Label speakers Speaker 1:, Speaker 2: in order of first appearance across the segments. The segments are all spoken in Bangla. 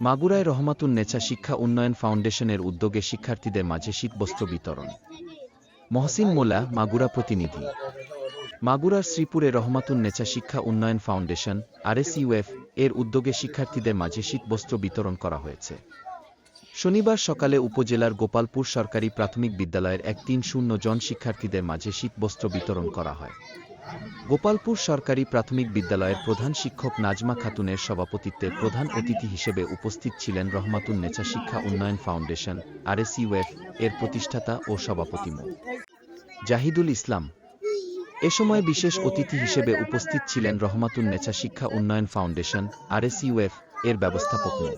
Speaker 1: মাগুরায় রহমাতুন নেচা শিক্ষা উন্নয়ন ফাউন্ডেশনের উদ্যোগে শিক্ষার্থীদের মাঝে শীতবস্ত্র বিতরণ। মহসিন মোলা মাগুরা প্রতিনিধি। মাগুরার শ্রীপুরে রহমাতুন নেচা শিক্ষা উন্নয়ন ফাউন্ডেশন, আরএসইউএফ, এর উদ্যোগে শিক্ষার্থীদের মাঝে শীতবস্ত্র বিতরণ করা হয়েছে। শনিবার সকালে উপজেলার গোপালপুর সরকারি প্রাথমিক বিদ্যালয়ের এক তিন শূন্য জন শিক্ষার্থীদের মাঝে শীতবস্ত্র বিতরণ করা হয়। গোপালপুর সরকারি প্রাথমিক বিদ্যালয়ের প্রধান শিক্ষক নাজমা খাতুনের সভাপতিত্বে প্রধান অতিথি হিসেবে উপস্থিত ছিলেন রহমাতুন নেচা শিক্ষা উন্নয়ন ফাউন্ডেশন, আরএসইউএফ এর প্রতিষ্ঠাতা ও সভাপতি মো। জাহিদুল ইসলাম। এ সময় বিশেষ অতিথি হিসেবে উপস্থিত ছিলেন রহমাতুন নেচা শিক্ষা উন্নয়ন ফাউন্ডেশন, আরএসইউএফ এর ব্যবস্থাপক মো।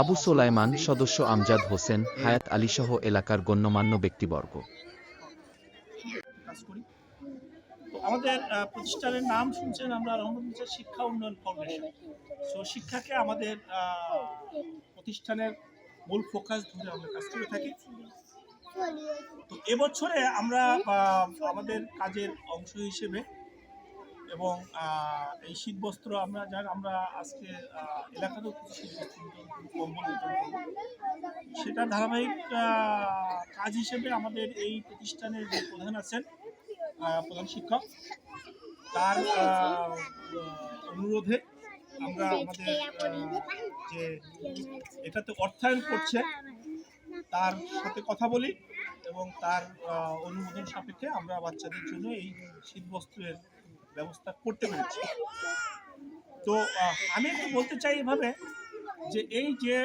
Speaker 1: আবু সোলাইমান সদস্য আমজাদ হোসেন, হায়াত আলীসহ এলাকার গণ্যমান্য ব্যক্তিবর্গ।
Speaker 2: আমাদের প্রতিষ্ঠানের নাম শুনছেন আমরা রহমতুল্লাহ শিক্ষা উন্নয়ন ফাউন্ডেশন সো শিক্ষাকে আমাদের প্রতিষ্ঠানের মূল ফোকাস ধরে আমরা কাজ করে থাকি। তো এবছরে আমরা আমাদের কাজের অংশ হিসেবে এবং এই শীতবস্ত্র আমরা যার, আমরা আজকে এলাকাতেও কিছু শীতবস্ত্র কম্বল বিতরণ করব। সেটা ধারাবাহিক কাজ হিসেবে আমাদের এই প্রতিষ্ঠানের যে প্রধান আছেন প্রধান শিক্ষক। তার অনুরোধে আমরা আমাদের যে এটাতে অর্থায়ন করছে, তার সাথে কথা বলি এবং তার অনুমোদন সাপেক্ষে আমরা বাচ্চাদের জন্য এই শীতবস্ত্রের ব্যবস্থা করতে পেরেছি। তো আমি একটু বলতে চাই এভাবে যে এই যে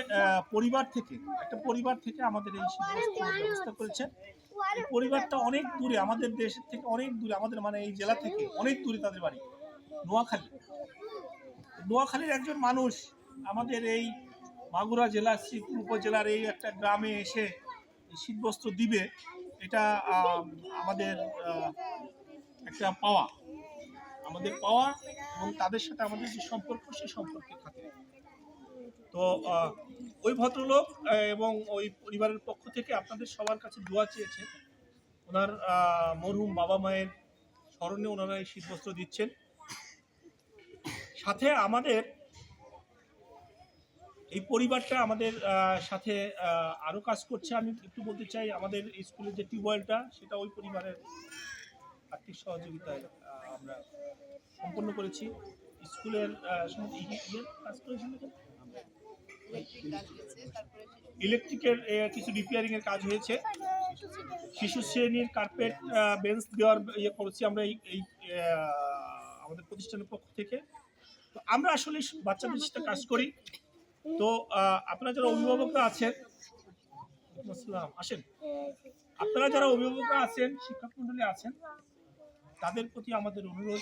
Speaker 2: পরিবার থেকে, একটা পরিবার থেকে আমাদের এই শীত শীতবস্ত্রের ব্যবস্থা করেছে পরিবারটা অনেক দূরে আমাদের দেশের থেকে অনেক দূরে আমাদের মানে এই জেলা থেকে অনেক দূরে তাদের বাড়ি নোয়াখালী। নোয়াখালীর একজন মানুষ আমাদের এই মাগুরা জেলা শ্রীপুর উপজেলার এই একটা গ্রামে এসে শীতবস্ত্র দিবে এটা আমাদের একটা পাওয়া। আমাদের পাওয়া এবং তাদের সাথে আমাদের যে সম্পর্ক সেই সম্পর্কে থাকে। তো ওই ভদ্রলোক এবং ওই পরিবারের পক্ষ থেকে আপনাদের সবার কাছে দোয়া চেয়েছে। ওনার মরহুম বাবা মায়ের স্মরণে ওনারা এই শীতবস্ত্র দিচ্ছেন। সাথে আমাদের, এই পরিবারটা আমাদের সাথে আরও কাজ করছে। আমি একটু বলতে চাই, আমাদের স্কুলের যে টিউবওয়েলটা, সেটা ওই পরিবারের আর্থিক সহযোগিতায় আমরা সম্পন্ন করেছি। স্কুলের সমস্ত ই- কাজ? ইলেকট্রিকের কিছু রিপেয়ারিং এর কাজ হয়েছে। শিশু শ্রেণির কার্পেট বেঞ্চ দেওয়ার ইয়ে করেছি আমরা এই আমাদের প্রতিষ্ঠানের পক্ষ থেকে। তো আমরা আসলে বাচ্চাদের সাথে কাজ করি। তো আপনারা যারা অভিভাবকরা আছেন আসেন। আপনারা যারা অভিভাবকরা আছেন শিক্ষক মন্ডলী আছেন তাদের প্রতি আমাদের অনুরোধ।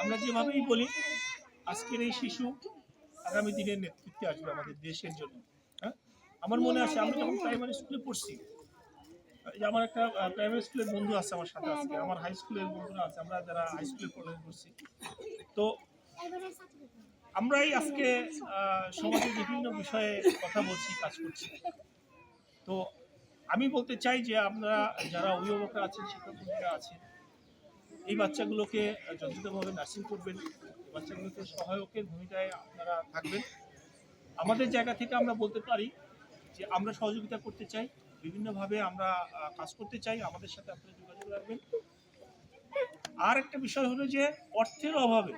Speaker 2: আমরা যেভাবেই বলি আজকের এই শিশু আগামী দিনের নেতৃত্বে আসবে আমাদের দেশের জন্য হ্যাঁ? আমার মনে আছে, আমি যখন প্রাইমারি স্কুলে পড়ছি আমার একটা প্রাইমারি স্কুলের বন্ধু আছে আমার সাথে আজকে, আমার হাই স্কুলের বন্ধুরা আছে, আমরা যারা হাই স্কুলে পড়াশোনা করছি। তো আমরাই আজকে সমাজের বিভিন্ন বিষয়ে কথা বলছি, কাজ করছি। তো আমি বলতে চাই যে আপনারা যারা অভিভাবকরা আছেন শিক্ষকরা আছেন এই বাচ্চাগুলোকে যথাযথভাবে নার্সিং করবেন বাচ্চাগুলোকে সহায়কের ভূমিকায় আপনারা থাকবেন। আমাদের জায়গা থেকে আমরা বলতে পারি যে আমরা সহযোগিতা করতে চাই, বিভিন্নভাবে আমরা কাজ করতে চাই, আমাদের সাথে আপনারা যোগাযোগ রাখবেন। আর একটা বিষয় হলো যে অর্থের অভাবে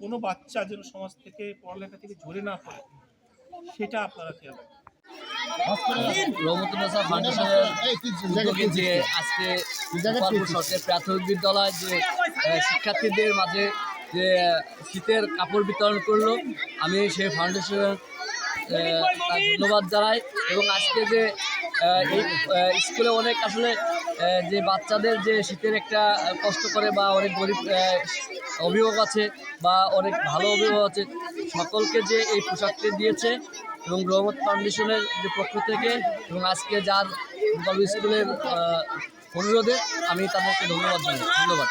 Speaker 2: কোনো বাচ্চা যেন সমাজ থেকে পড়ালেখা থেকে ঝরে না পড়ে, সেটা আপনারা খেয়াল রাখবেন।
Speaker 3: যে আজকে গোপালপুর সরকারি প্রাথমিক বিদ্যালয় যে শিক্ষার্থীদের মাঝে যে শীতের কাপড় বিতরণ করল, আমি সেই ফাউন্ডেশনের ধন্যবাদ জানাই এবং আজকে যে এই স্কুলে অনেক আসলে যে বাচ্চাদের যে শীতের একটা কষ্ট করে বা অনেক গরিব অভিভাবক আছে বা অনেক ভালো অভিভাবক আছে সকলকে যে এই পোশাকটি দিয়েছে এবং রহমত ফাউন্ডেশনের যে পক্ষ থেকে এবং আজকে যার স্কুলের অনুরোধে আমি তাদেরকে ধন্যবাদ জানাই। ধন্যবাদ।